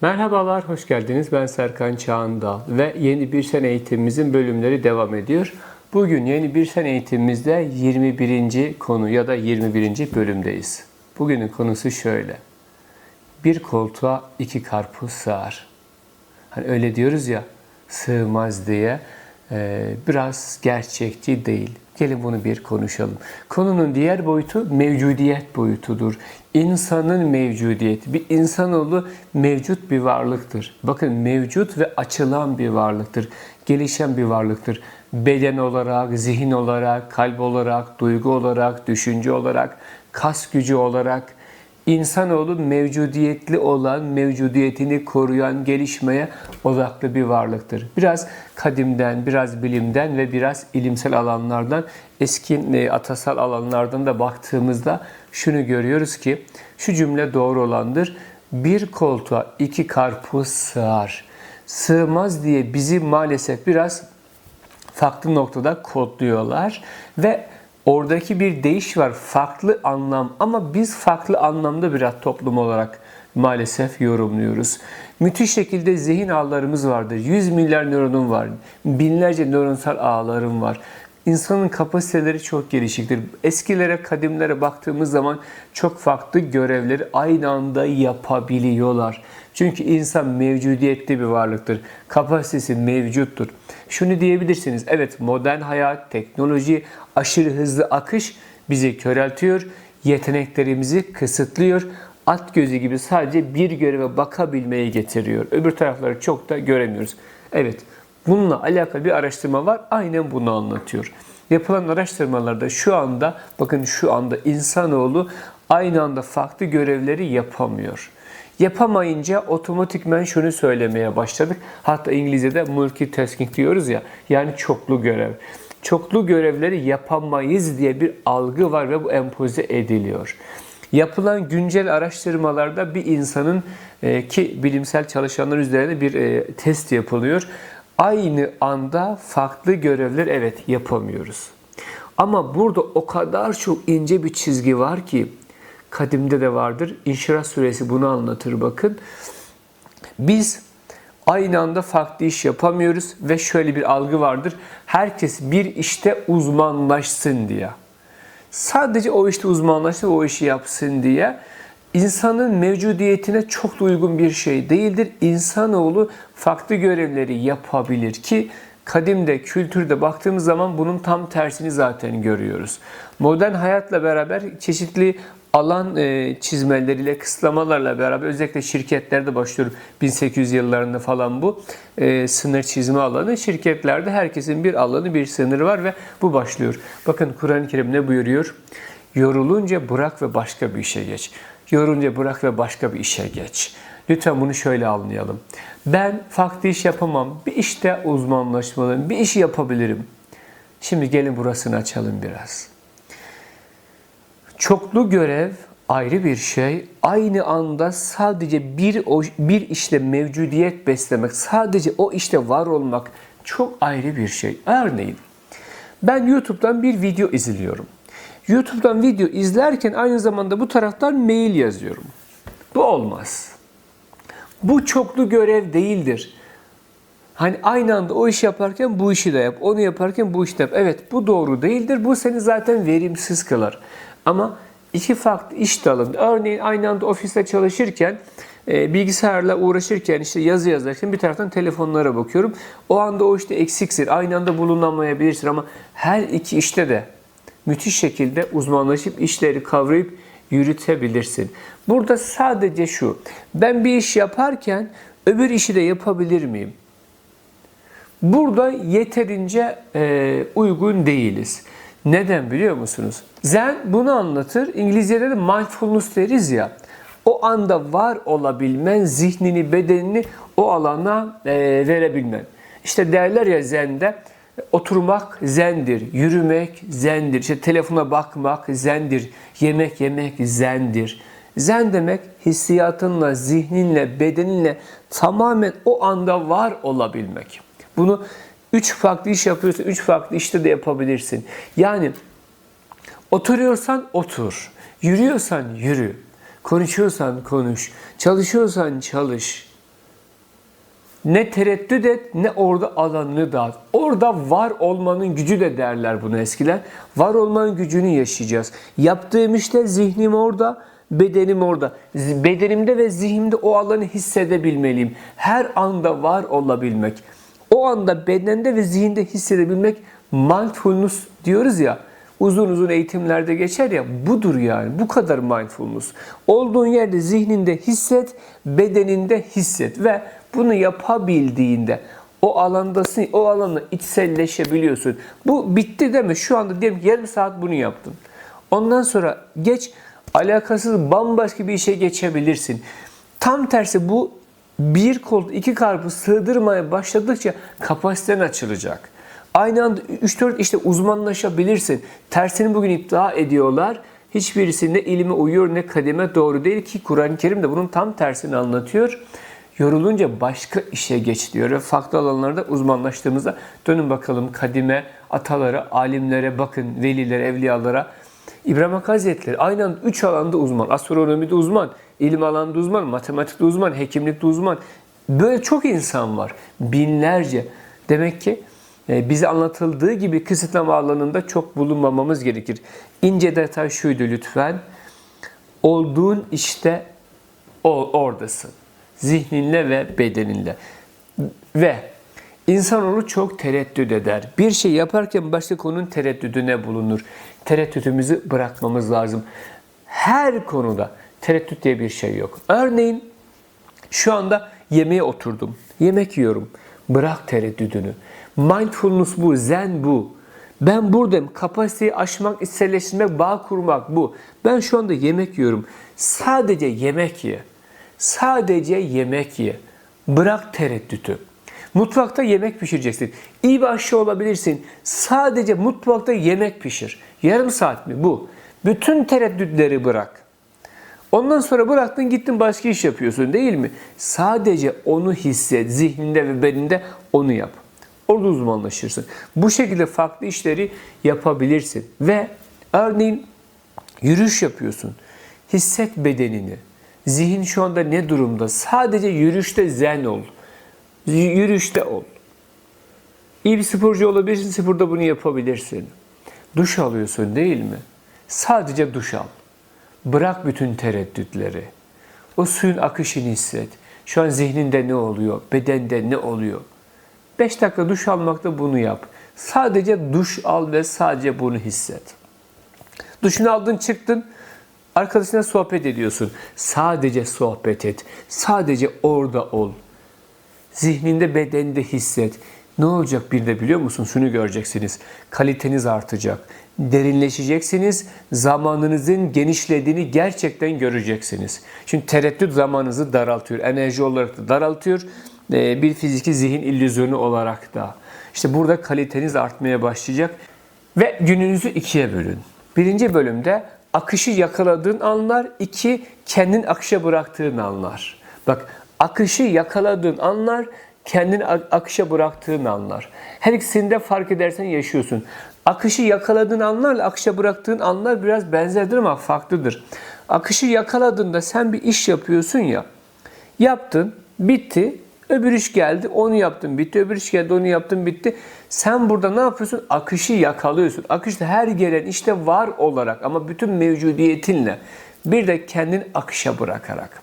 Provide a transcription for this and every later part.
Merhabalar, hoş geldiniz. Ben Serkan Çağındal ve yeni bir sen eğitimimizin bölümleri devam ediyor. Bugün yeni bir sen eğitimimizde 21. konu ya da 21. bölümdeyiz. Bugünün konusu şöyle. Bir koltuğa iki karpuz sığar. Hani öyle diyoruz ya, sığmaz diye. Ee, biraz gerçekçi değil. Gelin bunu bir konuşalım. Konunun diğer boyutu mevcudiyet boyutudur. İnsanın mevcudiyeti. Bir insanoğlu mevcut bir varlıktır. Bakın mevcut ve açılan bir varlıktır. Gelişen bir varlıktır. Beden olarak, zihin olarak, kalp olarak, duygu olarak, düşünce olarak, kas gücü olarak, İnsanoğlu mevcudiyetli olan, mevcudiyetini koruyan, gelişmeye odaklı bir varlıktır. Biraz kadimden, biraz bilimden ve biraz ilimsel alanlardan, eski e, atasal alanlardan da baktığımızda şunu görüyoruz ki, şu cümle doğru olandır. Bir koltuğa iki karpuz sığar. Sığmaz diye bizi maalesef biraz farklı noktada kodluyorlar ve Oradaki bir değiş var, farklı anlam ama biz farklı anlamda biraz toplum olarak maalesef yorumluyoruz. Müthiş şekilde zihin ağlarımız vardır. 100 milyar nöronum var. Binlerce nöronsal ağlarım var. İnsanın kapasiteleri çok gelişiktir. Eskilere, kadimlere baktığımız zaman çok farklı görevleri aynı anda yapabiliyorlar. Çünkü insan mevcudiyetli bir varlıktır. Kapasitesi mevcuttur. Şunu diyebilirsiniz. Evet modern hayat, teknoloji, aşırı hızlı akış bizi köreltiyor. Yeteneklerimizi kısıtlıyor. At gözü gibi sadece bir göreve bakabilmeyi getiriyor. Öbür tarafları çok da göremiyoruz. Evet bununla alakalı bir araştırma var. Aynen bunu anlatıyor. Yapılan araştırmalarda şu anda bakın şu anda insanoğlu aynı anda farklı görevleri yapamıyor. Yapamayınca otomatikmen şunu söylemeye başladık. Hatta İngilizce'de multitasking diyoruz ya. Yani çoklu görev. Çoklu görevleri yapamayız diye bir algı var ve bu empoze ediliyor. Yapılan güncel araştırmalarda bir insanın e, ki bilimsel çalışanlar üzerinde bir e, test yapılıyor. Aynı anda farklı görevler evet yapamıyoruz. Ama burada o kadar çok ince bir çizgi var ki kadimde de vardır. İnşirah suresi bunu anlatır bakın. Biz aynı anda farklı iş yapamıyoruz ve şöyle bir algı vardır. Herkes bir işte uzmanlaşsın diye. Sadece o işte uzmanlaşsın, o işi yapsın diye. İnsanın mevcudiyetine çok da uygun bir şey değildir. İnsanoğlu farklı görevleri yapabilir ki kadimde, kültürde baktığımız zaman bunun tam tersini zaten görüyoruz. Modern hayatla beraber çeşitli alan e, çizmeleriyle, kısıtlamalarla beraber özellikle şirketlerde başlıyor 1800 yıllarında falan bu e, sınır çizme alanı. Şirketlerde herkesin bir alanı, bir sınırı var ve bu başlıyor. Bakın Kur'an-ı Kerim ne buyuruyor? Yorulunca bırak ve başka bir işe geç. Yorulunca bırak ve başka bir işe geç. Lütfen bunu şöyle anlayalım. Ben farklı iş yapamam. Bir işte uzmanlaşmalıyım. Bir işi yapabilirim. Şimdi gelin burasını açalım biraz. Çoklu görev ayrı bir şey. Aynı anda sadece bir o, bir işte mevcudiyet beslemek, sadece o işte var olmak çok ayrı bir şey. Örneğin ben YouTube'dan bir video izliyorum. YouTube'dan video izlerken aynı zamanda bu taraftan mail yazıyorum. Bu olmaz. Bu çoklu görev değildir. Hani aynı anda o işi yaparken bu işi de yap, onu yaparken bu işi de yap. Evet bu doğru değildir. Bu seni zaten verimsiz kılar. Ama iki farklı iş dalında, örneğin aynı anda ofiste çalışırken, e, bilgisayarla uğraşırken, işte yazı yazarken bir taraftan telefonlara bakıyorum. O anda o işte eksiksin, aynı anda bulunamayabilirsin ama her iki işte de müthiş şekilde uzmanlaşıp işleri kavrayıp yürütebilirsin. Burada sadece şu, ben bir iş yaparken öbür işi de yapabilir miyim? Burada yeterince e, uygun değiliz. Neden biliyor musunuz? Zen bunu anlatır. İngilizce'de de mindfulness deriz ya. O anda var olabilmen, zihnini, bedenini o alana e, verebilmen. İşte derler ya Zen'de oturmak zendir, yürümek zendir, işte telefona bakmak zendir, yemek yemek zendir. Zen demek hissiyatınla, zihninle, bedeninle tamamen o anda var olabilmek. Bunu üç farklı iş yapıyorsan üç farklı işte de yapabilirsin. Yani oturuyorsan otur, yürüyorsan yürü, konuşuyorsan konuş, çalışıyorsan çalış. Ne tereddüt et ne orada alanını dağıt. Orada var olmanın gücü de derler bunu eskiler. Var olmanın gücünü yaşayacağız. Yaptığım işte zihnim orada, bedenim orada. Bedenimde ve zihnimde o alanı hissedebilmeliyim. Her anda var olabilmek. O anda bedende ve zihinde hissedebilmek mindfulness diyoruz ya. Uzun uzun eğitimlerde geçer ya budur yani. Bu kadar mindfulness. Olduğun yerde zihninde hisset, bedeninde hisset ve bunu yapabildiğinde o alandasın, o alana içselleşebiliyorsun. Bu bitti deme. Şu anda diyelim ki yarım saat bunu yaptın. Ondan sonra geç alakasız bambaşka bir işe geçebilirsin. Tam tersi bu bir kol, iki karpuz sığdırmaya başladıkça kapasiten açılacak. Aynı anda 3-4 işte uzmanlaşabilirsin. Tersini bugün iddia ediyorlar. Hiçbirisi ne ilime uyuyor ne kademe doğru değil ki Kur'an-ı Kerim de bunun tam tersini anlatıyor. Yorulunca başka işe geç diyor ve farklı alanlarda uzmanlaştığımızda dönün bakalım kadime, atalara, alimlere bakın, velilere, evliyalara. İbrahim Hakkı Hazretleri aynı anda 3 alanda uzman. Astronomide uzman, ilim alanında uzman, matematikte uzman, hekimlikte uzman. Böyle çok insan var. Binlerce. Demek ki e, bize anlatıldığı gibi kısıtlama alanında çok bulunmamamız gerekir. İnce detay şuydu lütfen. Olduğun işte oradasın. Zihninle ve bedeninle. Ve insanoğlu çok tereddüt eder. Bir şey yaparken başka konunun tereddüdüne bulunur. Tereddütümüzü bırakmamız lazım. Her konuda tereddüt diye bir şey yok. Örneğin şu anda yemeğe oturdum. Yemek yiyorum. Bırak tereddüdünü. Mindfulness bu, zen bu. Ben buradayım. Kapasiteyi aşmak, içselleştirmek, bağ kurmak bu. Ben şu anda yemek yiyorum. Sadece yemek ye. Sadece yemek ye. Bırak tereddütü. Mutfakta yemek pişireceksin. İyi bir aşçı olabilirsin. Sadece mutfakta yemek pişir. Yarım saat mi bu? Bütün tereddütleri bırak. Ondan sonra bıraktın gittin başka iş yapıyorsun değil mi? Sadece onu hisset. Zihninde ve bedeninde onu yap. Orada uzmanlaşırsın. Bu şekilde farklı işleri yapabilirsin. Ve örneğin yürüyüş yapıyorsun. Hisset bedenini. Zihin şu anda ne durumda? Sadece yürüyüşte zen ol. Yürüyüşte ol. İyi bir sporcu olabilirsin, sporda bunu yapabilirsin. Duş alıyorsun değil mi? Sadece duş al. Bırak bütün tereddütleri. O suyun akışını hisset. Şu an zihninde ne oluyor? Bedende ne oluyor? 5 dakika duş almakta bunu yap. Sadece duş al ve sadece bunu hisset. Duşunu aldın çıktın. Arkadaşına sohbet ediyorsun. Sadece sohbet et. Sadece orada ol. Zihninde, bedeninde hisset. Ne olacak bir de biliyor musun? Şunu göreceksiniz. Kaliteniz artacak. Derinleşeceksiniz. Zamanınızın genişlediğini gerçekten göreceksiniz. Çünkü tereddüt zamanınızı daraltıyor. Enerji olarak da daraltıyor. Ee, Bir fiziki zihin illüzyonu olarak da. İşte burada kaliteniz artmaya başlayacak. Ve gününüzü ikiye bölün. Birinci bölümde akışı yakaladığın anlar, iki kendin akışa bıraktığın anlar. Bak akışı yakaladığın anlar, kendini ak- akışa bıraktığın anlar. Her ikisinde fark edersen yaşıyorsun. Akışı yakaladığın anlarla akışa bıraktığın anlar biraz benzerdir ama farklıdır. Akışı yakaladığında sen bir iş yapıyorsun ya, yaptın, bitti, öbür iş geldi, onu yaptın, bitti, öbür iş geldi, onu yaptın, bitti. Sen burada ne yapıyorsun? Akışı yakalıyorsun. Akışta her gelen işte var olarak ama bütün mevcudiyetinle bir de kendini akışa bırakarak.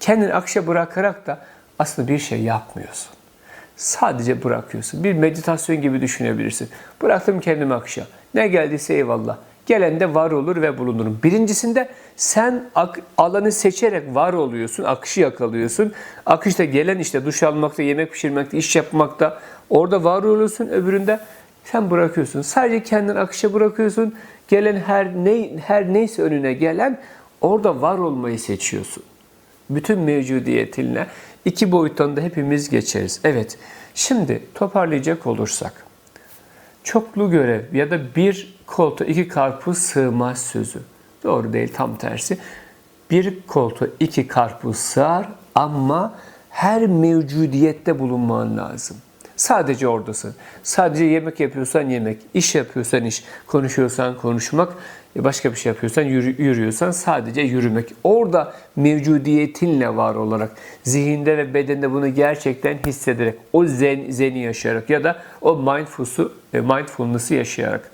Kendini akışa bırakarak da aslında bir şey yapmıyorsun. Sadece bırakıyorsun. Bir meditasyon gibi düşünebilirsin. Bıraktım kendimi akışa. Ne geldiyse eyvallah. Gelen de var olur ve bulunurum. Birincisinde sen alanı seçerek var oluyorsun, akışı yakalıyorsun. Akışta gelen işte duş almakta, yemek pişirmekte, iş yapmakta orada var oluyorsun. Öbüründe sen bırakıyorsun. Sadece kendini akışa bırakıyorsun. Gelen her ne her neyse önüne gelen orada var olmayı seçiyorsun bütün mevcudiyetinle iki boyuttan da hepimiz geçeriz. Evet, şimdi toparlayacak olursak. Çoklu görev ya da bir koltuğa iki karpuz sığmaz sözü. Doğru değil, tam tersi. Bir koltuğa iki karpuz sığar ama her mevcudiyette bulunman lazım. Sadece oradasın. Sadece yemek yapıyorsan yemek, iş yapıyorsan iş, konuşuyorsan konuşmak, e, başka bir şey yapıyorsan yürü- yürüyorsan sadece yürümek. Orada mevcudiyetinle var olarak, zihinde ve bedende bunu gerçekten hissederek, o zen, zeni yaşayarak ya da o mindfulness'u, e, mindfulness'ı yaşayarak.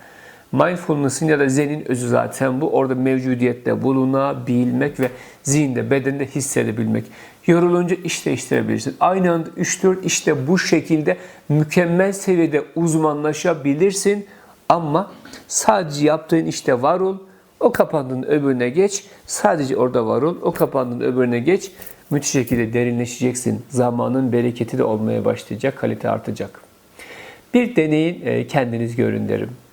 Mindfulness'ın ya da zenin özü zaten bu. Orada mevcudiyette bulunabilmek ve zihinde, bedende hissedebilmek. Yorulunca iş değiştirebilirsin. Aynı anda 3-4 işte bu şekilde mükemmel seviyede uzmanlaşabilirsin. Ama sadece yaptığın işte var ol. O kapandığın öbürüne geç. Sadece orada var ol. O kapandığın öbürüne geç. Müthiş şekilde derinleşeceksin. Zamanın bereketi de olmaya başlayacak. Kalite artacak. Bir deneyin, e, kendiniz görün derim.